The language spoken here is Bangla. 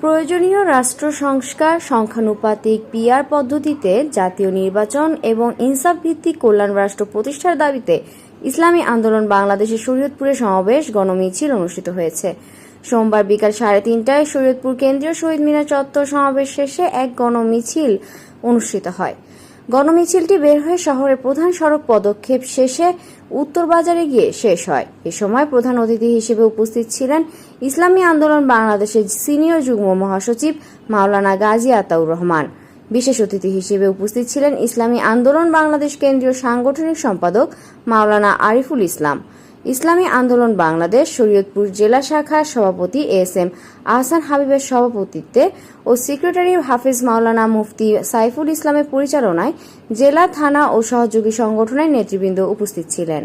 প্রয়োজনীয় রাষ্ট্র সংস্কার, সংখ্যানুপাতিক পিআর পদ্ধতিতে জাতীয় নির্বাচন এবং ইনসাফ ভিত্তিক কল্যাণ রাষ্ট্র প্রতিষ্ঠার দাবিতে ইসলামী আন্দোলন বাংলাদেশের শরীয়তপুরে সমাবেশ গণমিছিল অনুষ্ঠিত হয়েছে। সোমবার বিকাল সাড়ে তিনটায় শরীয়তপুর কেন্দ্রীয় শহীদ মিনার চত্বর সমাবেশ শেষে এক গণমিছিল অনুষ্ঠিত হয়। গণমিছিলটি বের হয়ে শহরের প্রধান সড়ক পদক্ষেপ শেষে উত্তর বাজারে গিয়ে শেষ হয়। এ সময় প্রধান অতিথি হিসেবে উপস্থিত ছিলেন ইসলামী আন্দোলন বাংলাদেশের সিনিয়র যুগ্ম মহাসচিব মাওলানা গাজী আতাউর রহমান। বিশেষ অতিথি হিসেবে উপস্থিত ছিলেন ইসলামী আন্দোলন বাংলাদেশ কেন্দ্রীয় সাংগঠনিক সম্পাদক মাওলানা আরিফুল ইসলাম। ইসলামী আন্দোলন বাংলাদেশ, শরীয়তপুর জেলা শাখার সভাপতি এস এম আহসান হাবিবের সভাপতিত্বে ও সেক্রেটারি হাফিজ মাওলানা মুফতি সাইফুল ইসলামের পরিচালনায় জেলা থানা ও সহযোগী সংগঠনের নেতৃবৃন্দ উপস্থিত ছিলেন।